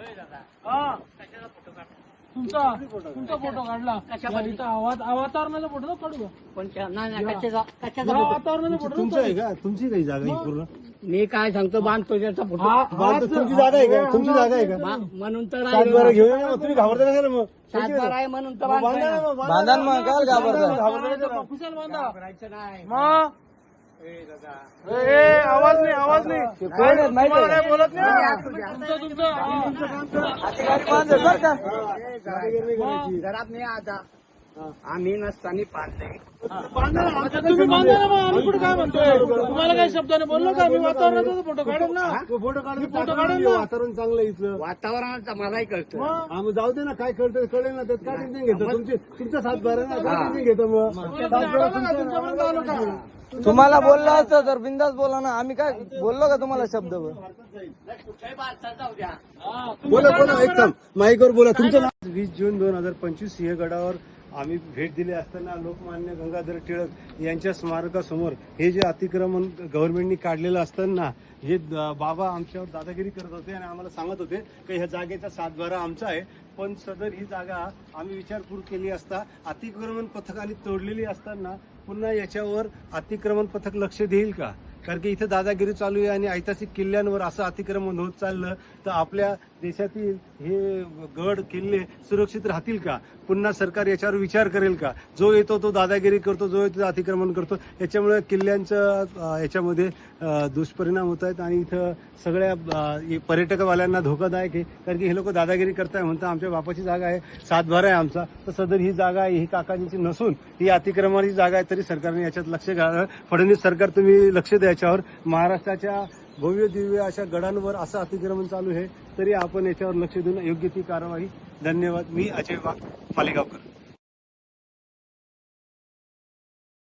हा तुमचा तुमचा फोटो काढला. या इथं आवाज वातावरणाचा फोटो ना काढू का? कोणत्या नाही नाही कशाचा कशाचा या फोटो? वातावरणाचा फोटो ना तुमचं आहे का? तुमची काही जागा ही पूर्ण? मी काय सांगतो बांधतो त्याचा फोटो हा- बांध- तुमची जागा आहे का? तुमची जागा आहे का? बा- म्हणून तर घेऊन या ना, तुम्ही घाबरता कशाला मग. सातबारा आहे म्हणून तर बांधा बांधतोय ना ना. मग, बांधा ना मग, काय घाबरता? घाबरता कशाला? बांधा करायचं नाही. मग? आवाज नाही आवाज नाही. तुम्हाला काय बोलत नाही? तुमचं तुमचं. दादागिरी नाही. आता. आम्ही नसताना पाडले आता तुम्ही बांधा ना मग. आम्ही कुठे काय म्हणतोय? तुम्हाला काही शब्दाने बोललो का? मी वातावरणाचा फोटो काढेल ना. तो फोटो काढून फोटो काढेल ना. वातावरण चांगलं इथलं. वातावरणाचं मलाही कळतं. आम्ही जाऊ दे ना. काय कळतं कळेल ना. त्यात काय टेन्शन घेतं? तुमचे तुमच्या सात बारा ना काय टेन्शन घेतं मग? सात बारा तुमचं- तुमच्यापर्यंत आलो का? तुम्हाला बोललं असतं तर बिंदास बोला ना. आम्ही काय बोललो का तुम्हाला शब्द हा, बोला बोला एकदम माईकवर बोला. तुमचं नाव? वीस जून दोन हजार पंचवीस सिंहगडावर आम्ही भेट दिली असताना लोकमान्य गंगाधर टिळक यांच्या स्मारकासमोर हे जे अतिक्रमण गव्हर्नमेंटनी काढलेलं असताना हे द- बाबा आमच्यावर दादागिरी करत होते आणि आम्हाला सांगत होते की ह्या जागेचा सातबारा आमचा आहे. पण सदर ही जागा आम्ही विचारपूर्वक केली असता अतिक्रमण पथकाने तोडलेली असताना पुन्हा याच्यावर अतिक्रमण पथक लक्ष देईल का? कारण की इथे दादागिरी चालू आहे आणि ऐतिहासिक किल्ल्यांवर असं अतिक्रमण होत चाललं तर आपल्या देशातील हे गड किल्ले सुरक्षित राहतील का? पुन्हा सरकार याच्यावर विचार करेल का? जो येतो तो दादागिरी करतो जो येतो अतिक्रमण करतो. याच्यामुळे किल्ल्यांचं याच्यामध्ये दुष्परिणाम होत आहेत आणि इथं सगळ्या पर्यटकवाल्यांना धोकादायक आहे. कारण की हे लोक दादागिरी करताय म्हणतात आमच्या बापाची जागा आहे. सातबारा आहे आमचा. तर सदर ही जागा आहे ही काकाजींची नसून ही अतिक्रमणाची जागा आहे तरी सरकारने याच्यात लक्ष घालावं फडणवीस सरकार तुम्ही लक्ष द्या याच्यावर. महाराष्ट्राच्या भव्य दिव्य अशा गडांवर असं अतिक्रमण चालू आहे तरी आपण याच्यावर लक्ष देऊन योग्य ती कारवाई. धन्यवाद. मी अजय वाघ मालेगावकर.